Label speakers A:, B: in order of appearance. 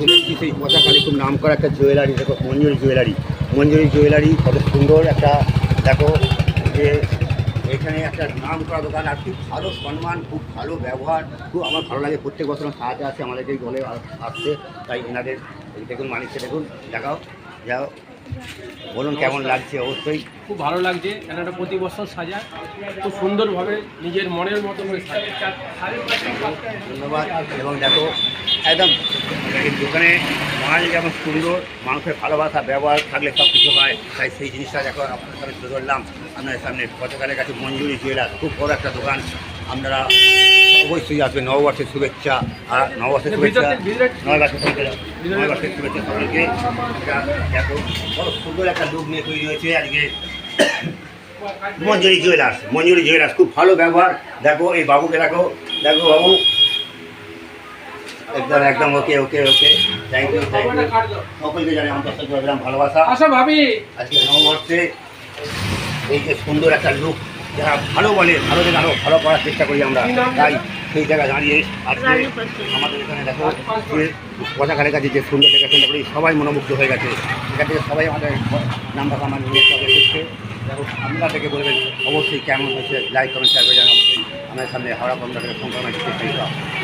A: এসেছি সেই পচাখালি খুব নাম করা একটা জুয়েলারি দেখো মঞ্জুরি জুয়েলারি মঞ্জুরি জুয়েলারি কত সুন্দর একটা দেখো যে এখানে একটা নাম করা দোকান আর খুব ভালো সম্মান খুব ভালো ব্যবহার খুব আমার ভালো লাগে। প্রত্যেক বছর সাহায্য আছে আমাদেরকে বলে আ- আসছে। তাই এনাদের দেখুন মানিককে দেখুন দেখাও যাও। বলুন কেমন লাগছে অবশ্যই।
B: খুব ভালো লাগছে এনারা প্রতি বছর সাজা খুব সুন্দরভাবে নিজের মনের মতো করে
A: ধন্যবাদ। এবং দেখো একদম এই দোকানে মাল যেমন সুন্দর মানুষের ভালোবাসা ব্যবহার থাকলে সব কিছু হয়। তাই সেই জিনিসটা দেখো আপনার সামনে তুলে ধরলাম। আপনাদের সামনে গতকালের কাছে মঞ্জুরি জুয়েলার খুব বড় একটা দোকান। আপনারা অবশ্যই আসবেন। নববর্ষের শুভেচ্ছা আর নববর্ষের শুভেচ্ছা নববর্ষের শুভেচ্ছা নববর্ষের শুভেচ্ছা সকলকে। এটা দেখো বড় সুন্দর একটা লুক নিয়ে তৈরি হয়েছে আজকে। মঞ্জুরি জুয়েলার্স। মঞ্জুরি জুয়েলার্স খুব ভালো ব্যবহার। দেখো এই বাবুকে দেখো। দেখো বাবু একদম একদম okay okay okay thank you thank you সকলকে জানাই আন্তর্জাতিক গ্রাম ভালোবাসা।
B: আচ্ছা ভাবি।
A: আজকে নববর্ষে এই যে সুন্দর একটা লুক যারা ভালো বলে ভালো থেকে আরও ভালো করার চেষ্টা করি আমরা তাই সেই জায়গায় দাঁড়িয়ে আজকে আমাদের এখানে দেখো যে পতাকারের কাছে যে সুন্দর দেখাশোনা করি সবাই মনোমুগ্ধ হয়ে গেছে। এখান থেকে সবাই আমাদের নাম্বার আমার নিয়ে সব এসেছে দেখো আপনারা থেকে বলবেন অবশ্যই কেমন হয়েছে? লাইক কমেন্ট শেয়ার করে জানান অবশ্যই আমাদের সামনে হাওড়া কমটা থেকে সংক্রমণ